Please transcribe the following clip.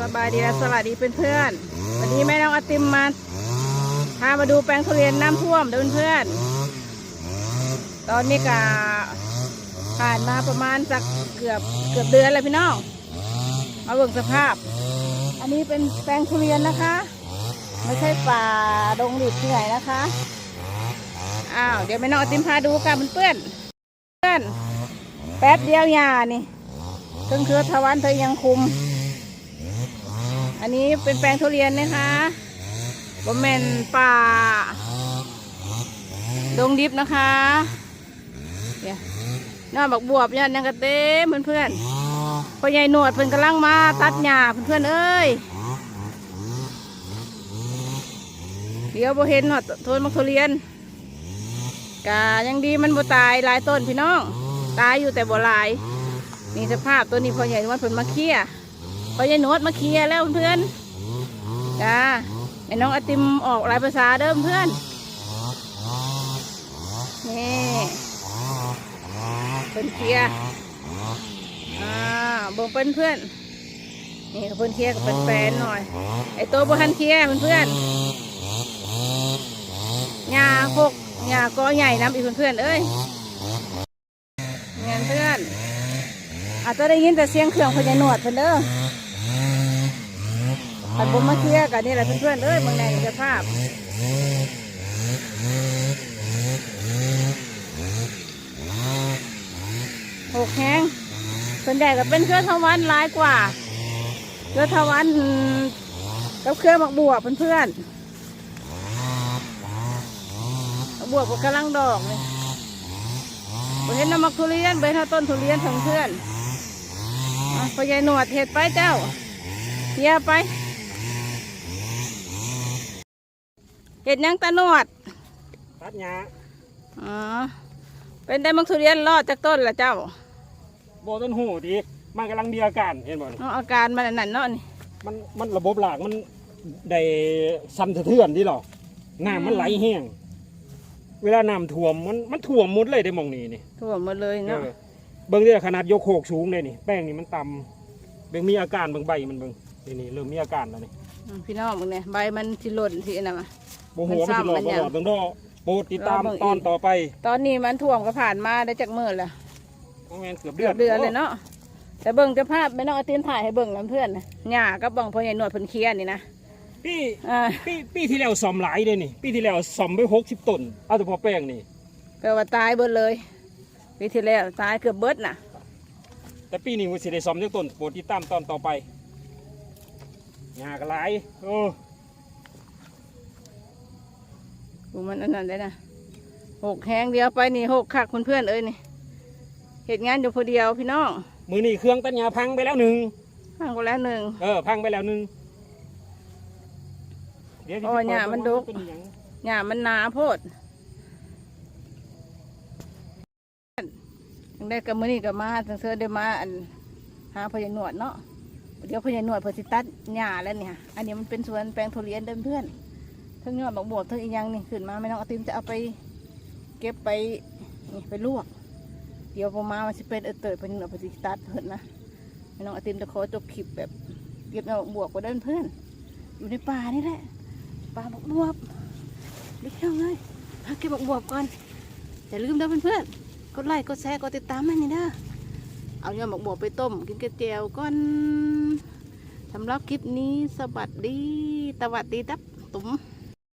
สบายดีและสวัสดีเพื่อนๆวันนี้แม่น้องอติมมาพามาดูแปลงทุเรียนน้ำท่วมเด้อเพื่อนๆตอนนี้ก็ผ่านมาประมาณสักเกือบเกือบเดือนแล้วพี่น้องมาเบิ่งสภาพ อันนี้เป็นแปลงทุเรียนนะคะ ไม่ใช่ป่าดงดิบที่ไหนนะคะอ้าวเดี๋ยวแม่น้องอติมพาดูกันเพื่อนๆเพื่อนแป๊บเดียวยานี่เครื่องเครือทวันเธอยังคุม นนี้เป็นแปลงทุเรียนนะคะบมเมนป่า ดงดิบนะคะเนี่ยนอนบักบวบยอดยังกระเต้เพื่อนเพื่อนพ่อใหญ่หนวดเพิ่นกำลังมาตัดหญ้าเพื่อนเพื่อนเอ้ยเดี๋ยวโบเห็นหอดทนมักทุเรียนกายังดีมันโบตายหลายต้นพี่น้อง ตายอยู่แต่โบลายนี่สภาพตัวนี้พ่อใหญ่นวดเพิ่นมาเคลีย พอยายโนดมาเคลียร์แล้วเพื่อนจ้าไอ้น้องไอติมออกหลายภาษาเดิมเพื่อนนี่เพิ่นเคลียร์อ่าเบิ่งเพิ่นเพื่อนนี่เพิ่นเคลียร์กับเพิ่นแฟนหน่อย ไอ้ตัวบ่ทันเคลียร์เพื่อนๆหญ้าพกหญ้ากอใหญ่น้ำอีกเพื่อนๆเอ้ยเงี้ยเพื่อนอาจจะได้ยินแต่เสียงเครื่องพญานวดเพิ่นเด้อ ขันบมมาเคลียร์กันนี่แหละเพื่อนๆเอ้ยเมืองในสภาพหกแห้งส่วนใหญ่ก็เป็นเครือทวันหลายกว่า เครือทวันกับเครือหมักบวบเพื่อนบักบวบก็กำลังดอกเลยเห็นน้ำมักทุเรียนเบนท่าต้นทุเรียนทั้งเพื่อนอะพอยายหนวดเห็ดไปเจ้าเคลียไป เห็ดหยังตาหนวด ตัดหญ้าอ๋อ เป็นได้มักทุเรียนรอดจากต้นละเจ้าโบต้นหูดีมันกำลังมีอาการเห็นบ่นี่เนาะอาการมันอันนั่นเนาะนี่ มันมันระบบหลากมันได้สั่นสะเทือนที่หรอกน้ำมันไหลแห้งเวลาน้ำท่วมมันมันท่วมหมดเลยได้มองนี้นี่ทั่วหมดเลยเนาะ เออเบิ่งที่ขนาดยกโขกสูงเลยนี่แป้งนี่มันต่ำเบิ่งมีอาการเบิ่งใบมันเบิ่งนี่นี่เริ่มมีอาการแล้วนี่ อืมพี่น้องมึงเนี่ยใบมันสิหล่นสิอันนะมา บ่หัวมันสิหลอกมันบ่ซ้ำมันหยังหลอดเบิ่งดอโปรดติดตามเออเบิ่งอีกตอนต่อไปตอนนี้มันท่วมก็ผ่านมาได้จากมื่อละประมาณเกือบเดืเดืออนดเดือนเลยเนาะแต่เบิ่งจะภาพไม่น้องเอาเตียนถ่ายให้เบิ่งแล้วเพื่อนนะหญ้ากับบังพอใหญ่หนวดเพิ่นเคลียร์นี่นะปีอ่าปีปีที่แล้วซ่อมหลายเลยนี่ปีที่แล้วซ่อมไป60ต้นเอาแต่พอแป้งนี่แปลว่าตายเบิดเลยปีที่แล้วตายเกือบเบิดน่ะ แต่ปีนี้มันสิได้ซ่อมจักต้นโปรดติดตามตอนต่อไปหญ้าก็หลายโอ้ ดู มันอันนั้นได้นะหกแหงเดียวไปนี่หกคักเพื่อนๆเอ้ยนี่เหตุงานอยู่คนเดียวพี่น้องมือนี่เครื่องตัดหญ้าพังไปแล้วหนึ่งฟังก็แล้วหนึ่งเออพังไปแล้วหนึ่งเดี๋ยวสิโอ้ยหญ้ามันดกเป็นหยังหญ้ามันหนาโพดยังได้กับมือนี่กับมาทั้งเสื้อได้มาอันหาพญาหนวดเนาะเดี๋ยวพญาหนวดเพอสิตัดหญ้าแล้วเนี่ย อันนี้มันเป็นสวนแปลงทุเรียนเดิมเพื่อน ทั้งยอดบักบวบทั้งอีกอยังนี่ขึ้นมาไม่น้องอาติมจะเอาไปเก็บไปนี่ไปลวก เดี๋ยวพอมามันสิเป็นเออเติร์ดพญาหนวดเพอสิตัดเพิ่นนะไม่น้องอาติมจะขอจบคลิปแบบเก็บยอดบักบวบก็ได้เพื่อนอยู่ในป่านี่แหละป่าบักบวบเดี๋ยวเลยพักเก็บบักบวบก่อนอย่าลืมเด้อเพื่อนๆกดไลค์กดแชร์กดติดตามให้นี่เด้อเอายอดบักบวบไปต้มกินกระเจียวก่อนสำหรับคลิปนี้สวัสดีสวัสดีตับตุ๋ม